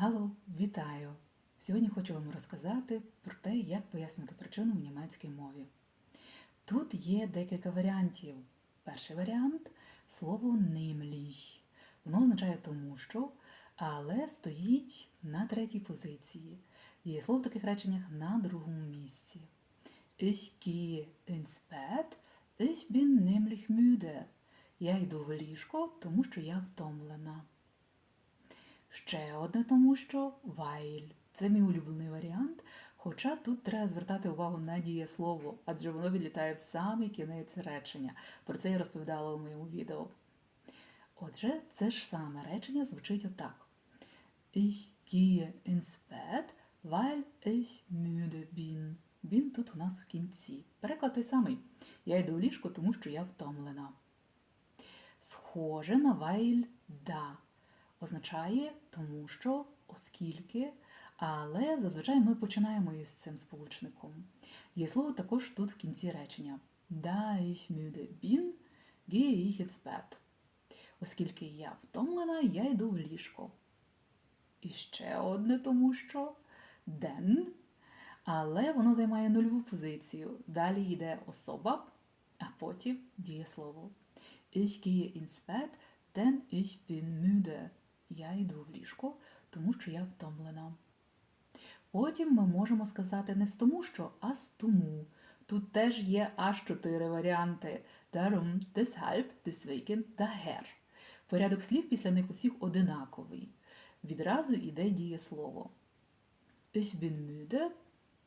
Гало, вітаю! Сьогодні хочу вам розказати про те, як пояснити причину в німецькій мові. Тут є декілька варіантів. Перший варіант слово nämlich. Воно означає тому що, але стоїть на третій позиції. Дієслово в таких реченнях на другому місці. Ich gehe ins Bett, ich bin nämlich müde. Я йду в ліжко, тому що я втомлена. Ще одне тому що while. Це мій улюблений варіант. Хоча тут треба звертати увагу на дієслово, адже воно відлітає в самий кінець речення. Про це я розповідала у моєму відео. Отже, це ж саме речення звучить отак. Ich gehe ins Bett, weil ich müde bin. Bin тут у нас в кінці. Переклад той самий. Я йду в ліжко, тому що я втомлена. Схоже на while да. Означає тому що, оскільки, але зазвичай ми починаємо із цим сполучником. Дієслово також тут в кінці речення. Da ich müde bin, gehe ich ins Bett. Оскільки я втомлена, я йду в ліжко. І ще одне тому що den, але воно займає нульову позицію. Далі йде особа, а потім дієслово. Ich gehe ins Bett, denn ich bin müde. Я йду в ліжко, тому що я втомлена. Потім ми можемо сказати не з тому що, а з тому. Тут теж є аж чотири варіанти. Darum, deshalb, deswegen, daher. Порядок слів після них усіх одинаковий. Відразу йде дієслово. Ich bin müde,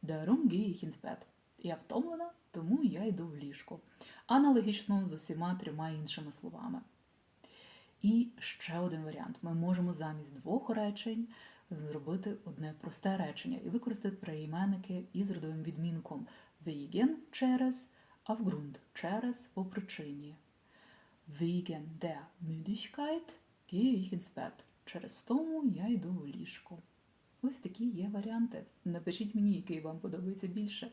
darum gehe ich ins Bett. Я втомлена, тому я йду в ліжко. Аналогічно з усіма трьома іншими словами. І ще один варіант. Ми можемо замість двох речень зробити одне просте речення і використати прийменники із родовим відмінком wegen – через, aufgrund – через по причині. Wegen der Müdigkeit gehe ich ins Bett. Через тому я йду в ліжко. Ось такі є варіанти. Напишіть мені, який вам подобається більше.